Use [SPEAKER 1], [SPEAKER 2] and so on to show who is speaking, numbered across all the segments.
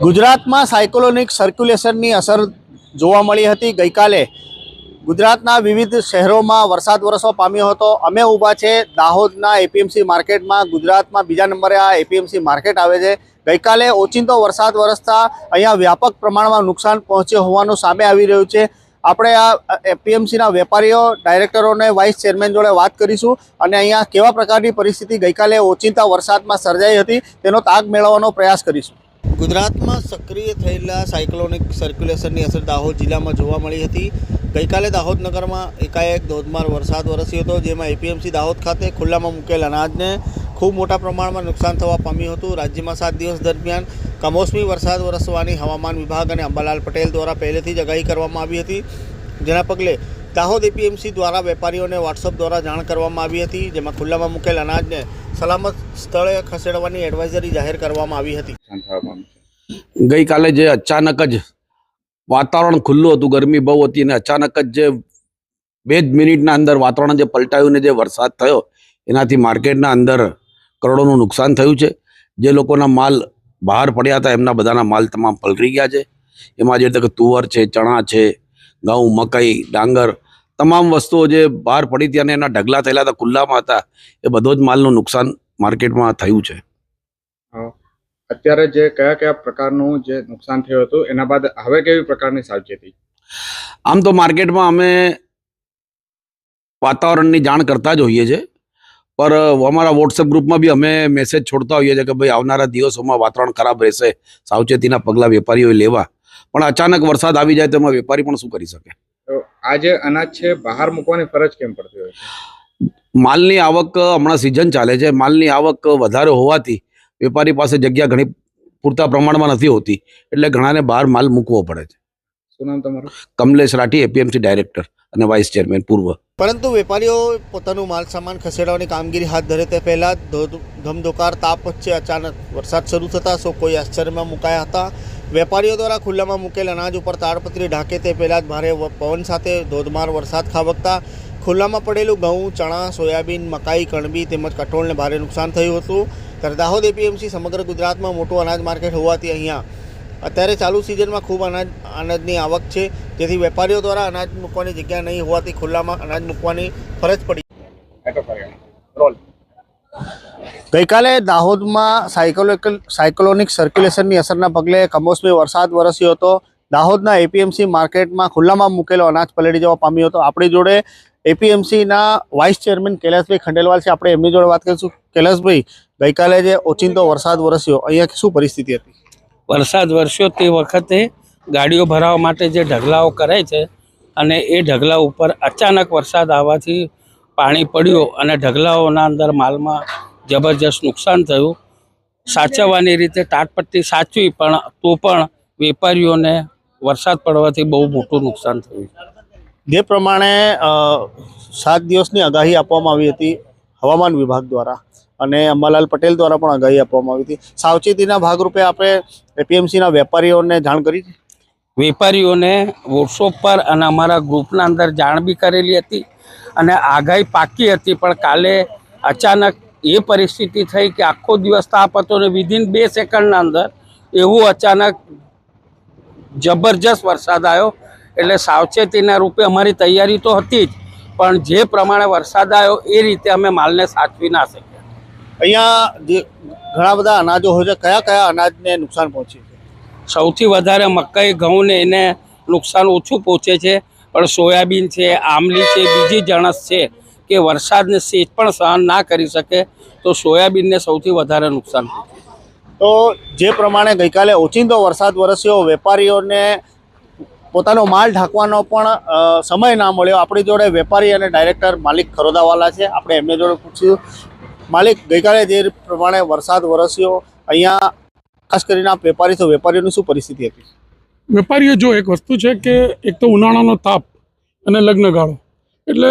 [SPEAKER 1] ગુજરાતમાં સાયકોલોનિક સર્ક્યુલેશનની અસર જોવા મળી હતી. ગઈકાલે ગુજરાતના વિવિધ શહેરોમાં વરસાદ વરસવા પામ્યો હતો. અમે ઊભા છે દાહોદના એપીએમસી માર્કેટમાં. ગુજરાતમાં બીજા નંબરે આ એપીએમસી માર્કેટ આવે છે. ગઈકાલે ઓચિંતો વરસાદ વરસતા અહીંયા વ્યાપક પ્રમાણમાં નુકસાન પહોંચ્યું હોવાનું સામે આવી રહ્યું છે. આપણે આ એપીએમસીના વેપારીઓ ડાયરેક્ટરોને વાઇસ ચેરમેન જોડે વાત કરીશું અને અહીંયા કેવા પ્રકારની પરિસ્થિતિ ગઈકાલે ઓચિંતા વરસાદમાં સર્જાઈ હતી તેનો તાગ મેળવવાનો પ્રયાસ કરીશું. ગુજરાતમાં સક્રિય થયેલા સાયક્લોનિક સર્ક્યુલેશનની અસર દાહોદ જિલ્લામાં જોવા મળી હતી. ગઈકાલે દાહોદ નગરમાં એકાએક ધોધમાર વરસાદ વરસ્યો હતો, જેમાં એપીએમસી દાહોદ ખાતે ખુલ્લામાં મૂકેલ અનાજને ખૂબ મોટા પ્રમાણમાં નુકસાન થવા પામ્યું હતું. રાજ્યમાં સાત દિવસ દરમિયાન કમોસમી વરસાદ વરસવાની હવામાન વિભાગ અને અંબાલાલ પટેલ દ્વારા પહેલેથી જ આગાહી કરવામાં આવી હતી. જેના પગલે દાહોદ એપીએમસી દ્વારા વેપારીઓને વોટ્સઅપ દ્વારા જાણ કરવામાં આવી હતી જેમાં ખુલ્લામાં મૂકેલ અનાજને સલામત સ્થળે ખસેડવાની એડવાઇઝરી જાહેર કરવામાં આવી હતી.
[SPEAKER 2] ગઈકાલે જે અચાનક જ વાતાવરણ ખુલ્લું હતું ગરમી બહુ હતી અને અચાનક જ જે બે જ મિનિટના અંદર વાતાવરણ જે પલટાયું ને જે વરસાદ થયો એનાથી માર્કેટના અંદર કરોડોનું નુકસાન થયું છે. જે લોકોના માલ બહાર પડ્યા હતા એમના બધાના માલ તમામ પલરી ગયા છે. એમાં જે રીતે કે તુવર છે ચણા છે ઘઉં મકાઈ ડાંગર તમામ વસ્તુઓ જે બહાર પડી હતી અને એના ઢગલા થયેલા હતા ખુલ્લામાં હતા એ બધો જ માલનું નુકસાન માર્કેટમાં થયું છે.
[SPEAKER 3] અત્યારે જે કયા કયા પ્રકારનું જે નુકસાન થયું હતું એના બાદ હવે કેવી પ્રકારની સાવચેતી?
[SPEAKER 2] આમ તો માર્કેટમાં અમે વાતાવરણની જાણ કરતા જ હોઈએ છીએ પર અમારા વોટ્સએપ ગ્રુપમાં બી અમે મેસેજ છોડતા હોઈએ છીએ કે ભાઈ આવનારા દિવસોમાં વાતાવરણ ખરાબ રહેશે સાવચેતીના પગલાં વેપારીઓએ લેવા. પણ અચાનક વરસાદ આવી જાય તો એમાં વેપારી પણ શું કરી શકે?
[SPEAKER 3] આ જે અનાજ છે બહાર મૂકવાની ફરજ કેમ પડતી હોય છે?
[SPEAKER 2] માલની આવક હમણાં સિઝન ચાલે છે. માલની આવક વધારે હોવાથી વેપારી પાસે જગ્યા ઘણી પૂરતા પ્રમાણમાં નથી હોતી. એટલે ઘણાને બહાર માલ મૂકવો પડે છે.
[SPEAKER 3] શું નામ તમારું?
[SPEAKER 2] કમલેશ રાઠી એપીએમસી ડાયરેક્ટર અને વાઇસ ચેરમેન પૂર્વ.
[SPEAKER 1] પરંતુ વેપારીઓ પોતાનું માલ સામાન ખસેડવાની કામગીરી હાથ ધરે તે પહેલાં ધોધ ધમધોકાર તાપ વચ્ચે અચાનક વરસાદ શરૂ થતાં સૌ કોઈ આશ્ચર્યમાં મુકાયા હતા. વેપારીઓ દ્વારા ખુલ્લામાં મૂકેલ અનાજ ઉપર તાડપત્રી ઢાંકે તે પહેલાં જ ભારે પવન સાથે ધોધમાર વરસાદ ખાબકતા ખુલ્લામાં પડેલું ઘઉં, ચણા, સોયાબીન, મકાઈ, કણબી તેમજ કઠોળને ભારે નુકસાન થયું હતું. ત્યારે દાહોદ એપીએમસી સમગ્ર ગુજરાતમાં મોટું અનાજ માર્કેટ હોવાથી અહીંયા અત્યારે ચાલુ સિઝનમાં ખૂબ અનાજ, અનાજની આવક છે. જેથી વેપારીઓ દ્વારા અનાજ મૂકવાની જગ્યા નહીં હોવાથી ખુલ્લામાં અનાજ મૂકવાની ફરજ પડી. ગઈકાલે દાહોદમાં સાયકોલોકલ સાયકોલોનિક સર્ક્યુલેશનની અસરના પગલે કમોસમી વરસાદ વરસ્યો હતો. દાહોદના એપીએમસી માર્કેટમાં ખુલ્લામાં મૂકેલો અનાજ પલળી જવા પામ્યો હતો. આપણી જોડે એપીએમસીના વાઇસ ચેરમેન કૈલાસભાઈ ખંડેલવાલ છે. આપણે એમની જોડે વાત કરીશું. કૈલાસભાઈ, ગઈકાલે જે ઓચિંતો વરસાદ વરસ્યો, અહીંયા શું પરિસ્થિતિ હતી?
[SPEAKER 4] વરસાદ વરસ્યો તે વખતે ગાડીઓ ભરાવા માટે જે ઢગલાઓ કરાય છે અને એ ઢગલા ઉપર અચાનક વરસાદ આવવાથી પાણી પડ્યું અને ઢગલાઓના અંદર માલમાં જબરજસ્ત નુકસાન થયું. સાચવવાની રીતે તાટપટ્ટી સાચવી પણ તો પણ વેપારીઓને વરસાદ પડવાથી બહુ મોટું નુકસાન થયું
[SPEAKER 1] જે પ્રમાણે સાત દિવસની આગાહી આપવામાં આવી હતી હવામાન વિભાગ દ્વારા અને અંબાલાલ પટેલ દ્વારા પણ આગાહી આપવામાં આવી હતી. સાવચેતીના ભાગરૂપે આપણે એપીએમસીના વેપારીઓને જાણ કરી
[SPEAKER 4] વેપારીઓને વોટ્સઅપ પર અને અમારા ગ્રુપના અંદર જાણ બી કરેલી હતી અને આગાહી પાકી હતી પણ કાલે અચાનક એ પરિસ્થિતિ થઈ કે આખો દિવસ તાપ હતો ને વિધિન બે સેકન્ડના અંદર એવું અચાનક જબરજસ્ત વરસાદ આવ્યો. એટલે સાવચેતીના રૂપે અમારી તૈયારી તો હતી જ પણ જે પ્રમાણે વરસાદ આવ્યો એ રીતે અમે માલને સાચવી ના શક્યા.
[SPEAKER 1] અહીંયા જે ઘણા બધા અનાજો હોય છે કયા કયા અનાજને નુકસાન પહોંચે છે?
[SPEAKER 4] સૌથી વધારે મકાઈ ઘઉં ને એને નુકસાન ઓછું પહોંચે છે પણ સોયાબીન છે આમલી છે બીજી જણસ છે. કે વરસાદને સેજ પણ સહન ના કરી શકે તો સોયાબીનને સૌથી વધારે નુકસાન.
[SPEAKER 1] તો જે પ્રમાણે ગઈકાલે ઓચિંતો વરસાદ વરસ્યો વેપારીઓને પોતાનો માલ ઢાંકવાનો પણ સમય ના મળ્યો. આપણી જોડે વેપારી અને ડાયરેક્ટર માલિક ખરોદાવાલા છે. આપણે એમને જોડે પૂછ્યું માલિક ગઈકાલે જે પ્રમાણે વરસાદ વરસ્યો અહીંયા ખાસ કરીને આપ વેપારી છો વેપારીઓની શું પરિસ્થિતિ હતી?
[SPEAKER 5] વેપારીઓ જો એક વસ્તુ છે કે એક તો ઉનાળાનો તાપ અને લગ્નગાળો. એટલે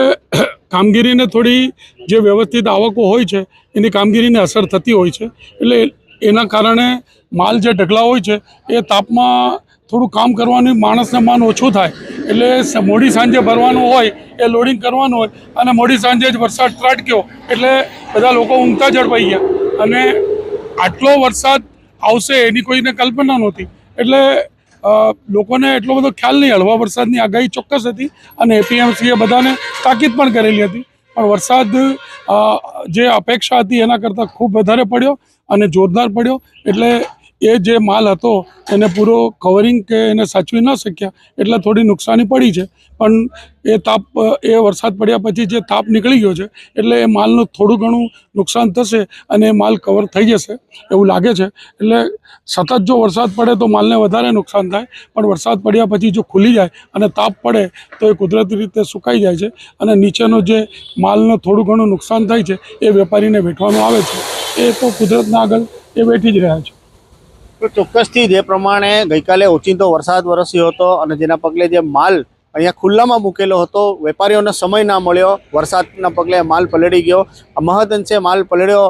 [SPEAKER 5] કામગીરીને થોડી જે વ્યવસ્થિત આવકો હોય છે, એની કામગીરીને અસર થતી હોય છે. એટલે એના કારણે માલ જે ઢગલા હોય છે, એ તાપમાં થોડું કામ કરવાનું માણસને માન ઓછું થાય. એટલે મોડી સાંજે ભરવાનું હોય, એ લોડિંગ કરવાનું હોય, અને મોડી સાંજે જ વરસાદ ત્રાટક્યો, એટલે બધા લોકો ઊંઘતા ઝડપાઈ ગયા. અને આટલો વરસાદ આવશે એની કોઈને કલ્પના નહોતી. એટલે લોકોને એટલો બધો ખ્યાલ નહીં. હળવા વરસાદની આગાહી ચોક્કસ હતી અને એપીએમસીએ બધાને તાકીદ પણ કરેલી હતી. પણ વરસાદ જે અપેક્ષા હતી એના કરતાં ખૂબ વધારે પડ્યો અને જોરદાર પડ્યો. એટલે એ જે માલ હતો, એને પૂરો કવરિંગ કે એને સાચવી ન શક્યા, એટલે થોડી નુકસાની પડી છે. પણ એ તાપ, એ વરસાદ પડ્યા પછી જે તાપ નીકળી ગયો છે, એટલે એ માલનું થોડું ઘણું નુકસાન થશે અને એ માલ કવર થઈ જશે એવું લાગે છે. એટલે સતત જો વરસાદ પડે તો માલને વધારે નુકસાન થાય, પણ વરસાદ પડ્યા પછી જો ખુલી જાય અને તાપ પડે, તો એ કુદરતી રીતે સુકાઈ જાય છે અને નીચેનો જે માલનું થોડું ઘણું નુકસાન થાય છે, એ વેપારીને વેઠવાનું આવે છે. એ તો કુદરતના આગળ એ વેઠી જ રહ્યા છે.
[SPEAKER 1] ચોક્કસથી જે પ્રમાણે ગઈકાલે ઓચિંતો વરસાદ વરસ્યો હતો અને જેના પગલે જે માલ અહીંયા ખુલ્લામાં મૂકેલો હતો, વેપારીઓને સમય ના મળ્યો, વરસાદના પગલે માલ પલળી ગયો. મહદ અંશે માલ પલળ્યો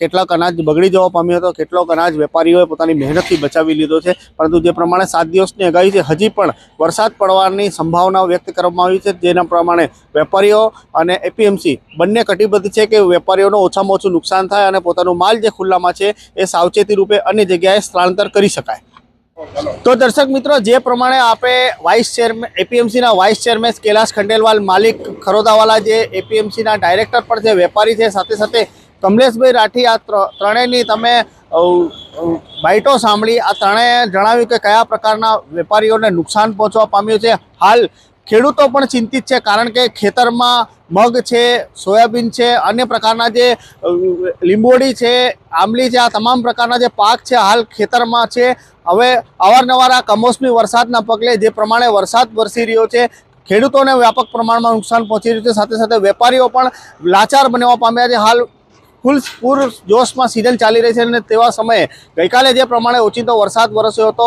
[SPEAKER 1] કેટલાક અનાજ બગડી જવા પામ્યો હતો. કેટલોક અનાજ વેપારીઓએ પોતાની મહેનતથી બચાવી લીધો છે. પરંતુ જે પ્રમાણે સાત દિવસની આગાહી છે, હજી પણ વરસાદ પડવાની સંભાવના વ્યક્ત કરવામાં આવી છે. જેના પ્રમાણે વેપારીઓ અને એપીએમસી બંને કટિબદ્ધ છે કે વેપારીઓનું ઓછામાં ઓછું નુકસાન થાય અને પોતાનું માલ જે ખુલ્લામાં છે, એ સાવચેતી રૂપે અન્ય જગ્યાએ સ્થળાંતર કરી શકાય. તો દર્શક મિત્રો, જે પ્રમાણે આપણે વાઇસ ચેરમેન એપીએમસીના વાઇસ ચેરમેન કૈલાસ ખંડેલવાલ, માલિક ખરોદાવાલા જે એપીએમસીના ડાયરેક્ટર પણ છે, વેપારી છે, સાથે સાથે કમલેશભાઈ રાઠી, આ ત્રણેયની તમે બાઇટો સાંભળી. આ ત્રણેય જણાવ્યું કે કયા પ્રકારના વેપારીઓને નુકસાન પહોંચવા પામ્યું છે. હાલ ખેડૂતો પણ ચિંતિત છે, કારણ કે ખેતરમાં મગ છે, સોયાબીન છે, અન્ય પ્રકારના જે લીંબોડી છે, આંબલી છે, આ તમામ પ્રકારના જે પાક છે, હાલ ખેતરમાં છે. હવે અવારનવાર આ કમોસમી વરસાદના પગલે જે પ્રમાણે વરસાદ વરસી રહ્યો છે, ખેડૂતોને વ્યાપક પ્રમાણમાં નુકસાન પહોંચી રહ્યું છે. સાથે સાથે વેપારીઓ પણ લાચાર બનવા પામ્યા છે. હાલ ફૂલ પૂર જોશમાં સિઝન ચાલી રહી છે અને તેવા સમયે ગઈકાલે જે પ્રમાણે ઓચિંતો વરસાદ વરસ્યો હતો,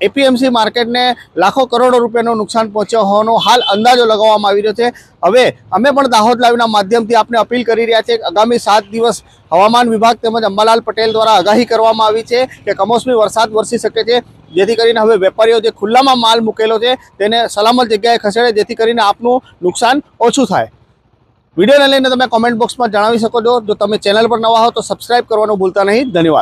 [SPEAKER 1] એપીએમસી માર્કેટને લાખો કરોડો રૂપિયાનું નુકસાન પહોંચ્યો હોવાનો હાલ અંદાજો લગાવવામાં આવી રહ્યો છે. હવે અમે પણ દાહોદ લાઈવના માધ્યમથી આપને અપીલ કરી રહ્યા છીએ આગામી સાત દિવસ હવામાન વિભાગ તેમજ અંબાલાલ પટેલ દ્વારા આગાહી કરવામાં આવી છે કે કમોસમી વરસાદ વરસી શકે છે, જેથી કરીને હવે વેપારીઓ જે ખુલ્લામાં માલ મૂકેલો છે તેને સલામત જગ્યાએ ખસેડે, જેથી કરીને આપનું નુકસાન ઓછું થાય. વિડીયોને લઈને તમે કોમેન્ટ બોક્સમાં જણાવી શકો છો. જો તમે ચેનલ પર નવા હો તો સબસ્ક્રાઇબ કરવાનું ભૂલતા નહીં. ધન્યવાદ.